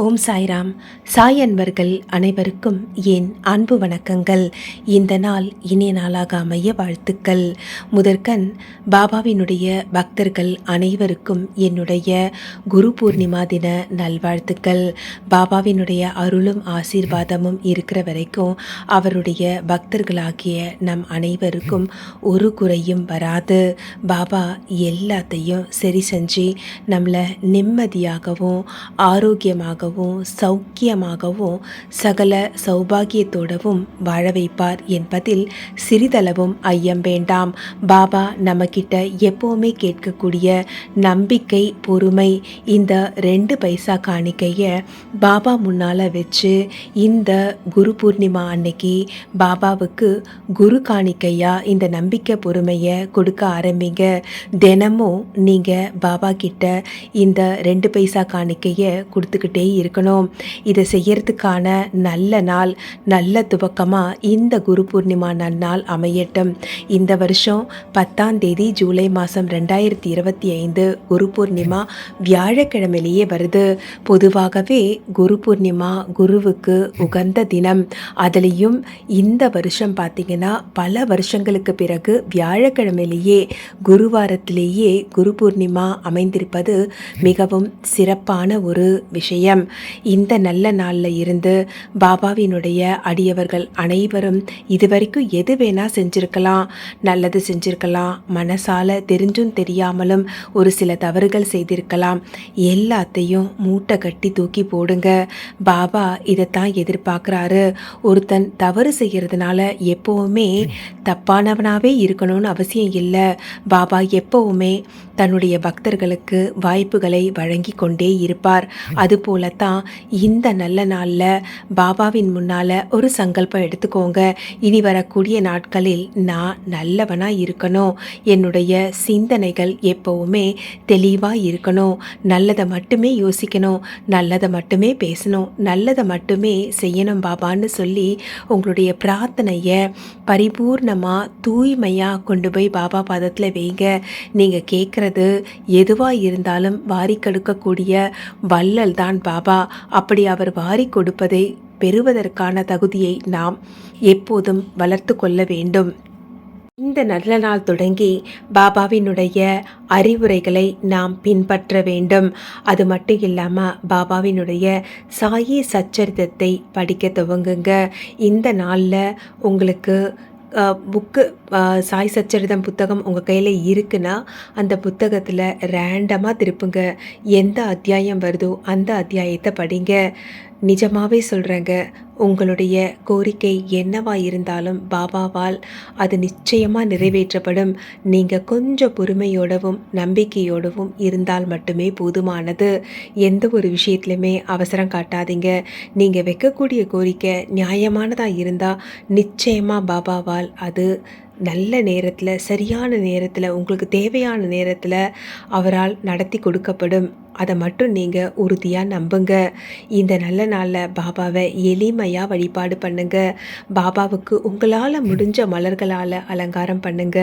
ஓம் சாய்ராம். சாய் அன்பர்கள் அனைவருக்கும் என் அன்பு வணக்கங்கள். இந்த நாள் இனிய நாளாக அமைய வாழ்த்துக்கள். முதற்கண் பாபாவினுடைய பக்தர்கள் அனைவருக்கும் என்னுடைய குரு பூர்ணிமா தின நல்வாழ்த்துக்கள். பாபாவினுடைய அருளும் ஆசீர்வாதமும் இருக்கிற வரைக்கும் அவருடைய பக்தர்களாகிய நம் அனைவருக்கும் ஒரு குறையும் வராது. பாபா எல்லாத்தையும் சரி செஞ்சு நம்மளை நிம்மதியாகவும் ஆரோக்கியமாகவும் சௌக்கியமாகவும் சகல சௌபாகியத்தோடவும் வாழ வைப்பார் என்பதில் சிறிதளவும் ஐயம் வேண்டாம். பாபா நம்மக்கிட்ட எப்போவுமே கேட்கக்கூடிய நம்பிக்கை பொறுமை இந்த ரெண்டு பைசா காணிக்கையை பாபா முன்னால் வச்சு இந்த குரு பூர்ணிமா அன்னைக்கு பாபாவுக்கு குரு காணிக்கையாக இந்த நம்பிக்கை பொறுமையை கொடுக்க ஆரம்பிங்க. தினமும் நீங்கள் பாபா கிட்ட இந்த ரெண்டு பைசா காணிக்கையை கொடுத்துக்கிட்டே இருக்கணும். இதை செய்யறதுக்கான நல்ல நாள் நல்ல துவக்கமாக இந்த குரு பூர்ணிமா நன்னாள் அமையட்டும். இந்த வருஷம் பத்தாம் தேதி ஜூலை மாதம் ரெண்டாயிரத்தி இருபத்தி ஐந்து குரு பூர்ணிமா வியாழக்கிழமையிலேயே வருது. பொதுவாகவே குரு பூர்ணிமா குருவுக்கு உகந்த தினம். அதுலேயும் இந்த வருஷம் பார்த்திங்கன்னா பல வருஷங்களுக்கு பிறகு வியாழக்கிழமையிலேயே குருவாரத்திலேயே குரு பூர்ணிமா அமைந்திருப்பது மிகவும் சிறப்பான ஒரு விஷயம். இந்த நல்ல நாளில் இருந்து பாபாவினுடைய அடியவர்கள் அனைவரும் இதுவரைக்கும் எது வேணால் செஞ்சுருக்கலாம் நல்லது செஞ்சுருக்கலாம் மனசால தெரிஞ்சும் தெரியாமலும் ஒரு சில தவறுகள் செய்திருக்கலாம். எல்லாத்தையும் மூட்டை கட்டி தூக்கி போடுங்க. பாபா இதைத்தான் எதிர்பார்க்குறாரு. ஒருத்தன் தவறு செய்கிறதுனால எப்போவுமே தப்பானவனாகவே இருக்கணும்னு அவசியம் இல்லை. பாபா எப்போவுமே தன்னுடைய பக்தர்களுக்கு வாய்ப்புகளை வழங்கி கொண்டே இருப்பார். தான் இந்த நல்ல நாளில் பாபாவின் முன்னால் ஒரு சங்கல்பம் எடுத்துக்கோங்க. இனி வரக்கூடிய நாட்களில் நான் நல்லவனாக இருக்கணும். என்னுடைய சிந்தனைகள் எப்போவுமே தெளிவாக இருக்கணும். நல்லதை மட்டுமே யோசிக்கணும். நல்லதை மட்டுமே பேசணும். நல்லதை மட்டுமே செய்யணும் பாபான்னு சொல்லி உங்களுடைய பிரார்த்தனையை பரிபூர்ணமாக தூய்மையாக கொண்டு போய் பாபா பாதத்தில் வைங்க. நீங்கள் கேட்குறது எதுவாக இருந்தாலும் வாரிக்கடுக்கக்கூடிய வள்ளல் தான் பாபா. பாபா அப்படி அவர் வாரி கொடுப்பதை பெறுவதற்கான தகுதியை நாம் எப்போதும் வளர்த்து கொள்ள வேண்டும். இந்த நல்ல நாள் தொடங்கி பாபாவினுடைய அறிவுரைகளை நாம் பின்பற்ற வேண்டும். அது மட்டும் இல்லாமல் பாபாவினுடைய சாயி சச்சரித்தத்தை படிக்க துவங்குங்க. இந்த நாளில் உங்களுக்கு புக்கு சாய் சச்சரிதம் புத்தகம் உங்கள் கையில் இருக்குன்னா அந்த புத்தகத்தில் ரேண்டமாக திருப்புங்க. எந்த அத்தியாயம் வருதோ அந்த அத்தியாயத்தை படிங்க. நிஜமாகவே சொல்கிறேங்க உங்களுடைய கோரிக்கை என்னவா இருந்தாலும் பாபாவால் அது நிச்சயமாக நிறைவேற்றப்படும். நீங்கள் கொஞ்சம் பொறுமையோடவும் நம்பிக்கையோடவும் இருந்தால் மட்டுமே போதுமானது. எந்த ஒரு விஷயத்துலையுமே அவசரம் காட்டாதீங்க. நீங்கள் வைக்கக்கூடிய கோரிக்கை நியாயமானதாக இருந்தால் நிச்சயமாக பாபாவால் அது நல்ல நேரத்தில் சரியான நேரத்தில் உங்களுக்கு தேவையான நேரத்தில் அவரால் நடத்தி கொடுக்கப்படும். அதை மட்டும் நீங்கள் உறுதியாக நம்புங்க. இந்த நல்ல நாளில் பாபாவை எளிமையாக வழிபாடு பண்ணுங்க. பாபாவுக்கு உங்களால் முடிஞ்ச மலர்களால் அலங்காரம் பண்ணுங்க.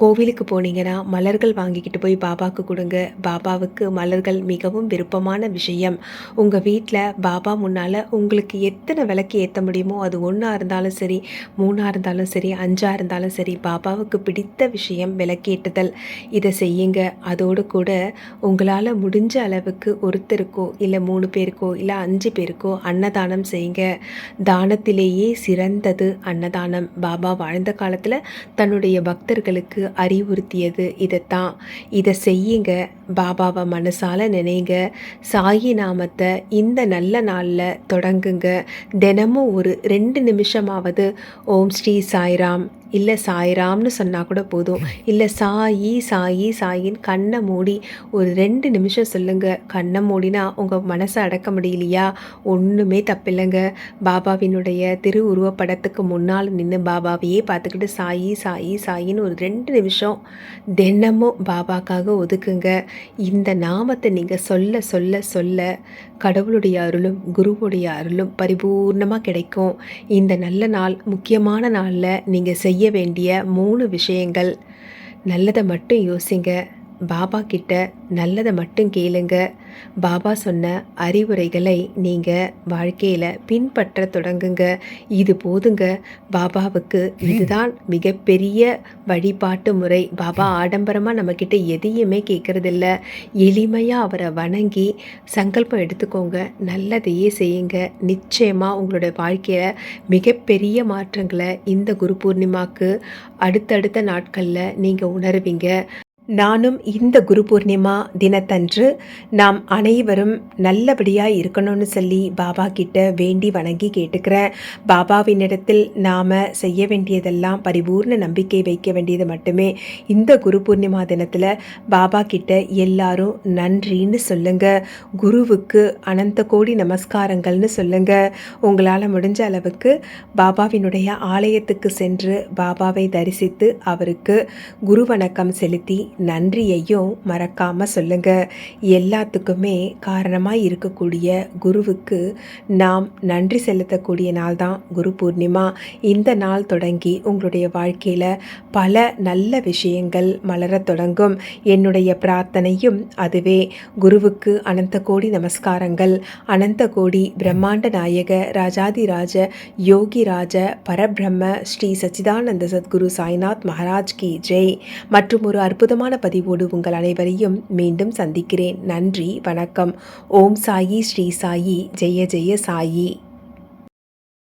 கோவிலுக்கு போனீங்கன்னா மலர்கள் வாங்கிக்கிட்டு போய் பாபாவுக்கு கொடுங்க. பாபாவுக்கு மலர்கள் மிகவும் விருப்பமான விஷயம். உங்கள் வீட்டில் பாபா முன்னால் உங்களுக்கு எத்தனை விளக்கு ஏற்ற முடியுமோ அது ஒன்றா இருந்தாலும் சரி மூணாக இருந்தாலும் சரி அஞ்சாக இருந்தாலும் சரி பாபாவுக்கு பிடித்த விஷயம் விளக்கேற்றுதல் இதை செய்யுங்க. அதோடு கூட உங்களால் முடிஞ்ச அளவுக்கு ஒருத்தருக்கோ இல்லை மூணு பேருக்கோ இல்லை அஞ்சு பேருக்கோ அன்னதானம் செய்யுங்க. தானத்திலேயே சிறந்தது அன்னதானம். பாபா வாழ்ந்த காலத்தில் தன்னுடைய பக்தர்களுக்கு அறிவுறுத்தியது இதைத்தான். இதை செய்யுங்க. பாபாவை மனசால நினைங்க. சாயி நாமத்தை இந்த நல்ல நாளில் தொடங்குங்க. தினமும் ஒரு ரெண்டு நிமிஷமாவது ஓம் ஸ்ரீ சாய்ராம். இல்லை சாய்ராம்னு சொன்னால் கூட போதும். இல்லை சாயி சாயி சாயின்னு கண்ணை மூடி ஒரு ரெண்டு நிமிஷம் சொல்லுங்கள் கண்ணை மூடினா உங்கள் மனசை அடக்க முடியலையா? ஒன்றுமே தப்பில்லைங்க. பாபாவினுடைய திரு உருவப்படத்துக்கு முன்னால் நின்று பாபாவையே பார்த்துக்கிட்டு சாயி சாயி சாயின்னு ஒரு ரெண்டு நிமிஷம் தினமும் பாபாக்காக ஒதுக்குங்க. இந்த நாமத்தை நீங்கள் சொல்ல சொல்ல சொல்ல கடவுளுடைய அருளும் குருவுடைய அருளும் பரிபூர்ணமாக கிடைக்கும். இந்த நல்ல நாள் முக்கியமான நாளில் நீங்கள் செய்ய வேண்டிய மூணு விஷயங்கள். நல்லதை மட்டும் யோசிங்க. பாபா கிட்ட நல்லதை மட்டும் கேளுங்க. பாபா சொன்ன அறிவுரைகளை நீங்கள் வாழ்க்கையில் பின்பற்ற தொடங்குங்க. இது போதுங்க. பாபாவுக்கு இதுதான் மிகப்பெரிய வழிபாட்டு முறை. பாபா ஆடம்பரமாக நம்மக்கிட்ட எதையுமே கேட்குறதில்ல எளிமையாக அவரை வணங்கி சங்கல்பம் எடுத்துக்கோங்க. நல்லதையே செய்யுங்க. நிச்சயமாக உங்களோட வாழ்க்கையில் மிகப்பெரிய மாற்றங்களை இந்த குரு பூர்ணிமாக்கு அடுத்தடுத்த நாட்களில் நீங்கள் உணருவீங்க. நானும் இந்த குரு பூர்ணிமா தினத்தன்று நாம் அனைவரும் நல்லபடியாக இருக்கணும்னு சொல்லி பாபா கிட்ட வேண்டி வணங்கி கேட்டுக்கிறேன் பாபாவினிடத்தில் நாம் செய்ய வேண்டியதெல்லாம் பரிபூர்ண நம்பிக்கை வைக்க வேண்டியது மட்டுமே. இந்த குரு பூர்ணிமா தினத்தில் பாபா கிட்ட எல்லாரும் நன்றின்னு சொல்லுங்கள் குருவுக்கு அனந்த கோடி நமஸ்காரங்கள்னு சொல்லுங்கள் உங்களால் முடிஞ்ச அளவுக்கு பாபாவினுடைய ஆலயத்துக்கு சென்று பாபாவை தரிசித்து அவருக்கு குரு வணக்கம் செலுத்தி நன்றியையும் மறக்காமல் சொல்லுங்கள் எல்லாத்துக்குமே காரணமாக இருக்கக்கூடிய குருவுக்கு நாம் நன்றி செலுத்தக்கூடிய நாள் தான் குரு பூர்ணிமா. இந்த நாள் தொடங்கி உங்களுடைய வாழ்க்கையில் பல நல்ல விஷயங்கள் மலரத் தொடங்கும். என்னுடைய பிரார்த்தனையும் அதுவே. குருவுக்கு அனந்த கோடி நமஸ்காரங்கள். அனந்த கோடி பிரம்மாண்ட நாயக ராஜாதிராஜ யோகி ராஜ பரபிரம்ம ஸ்ரீ சச்சிதானந்த சத்குரு சாய்நாத் மகாராஜ் கி ஜெய். மற்றும் ஒரு அற்புதமான பதிவோடு உங்கள் அனைவரையும் மீண்டும் சந்திக்கிறேன். நன்றி வணக்கம். ஓம் சாயி ஸ்ரீ சாயி. ஜெய ஜெய சாயி.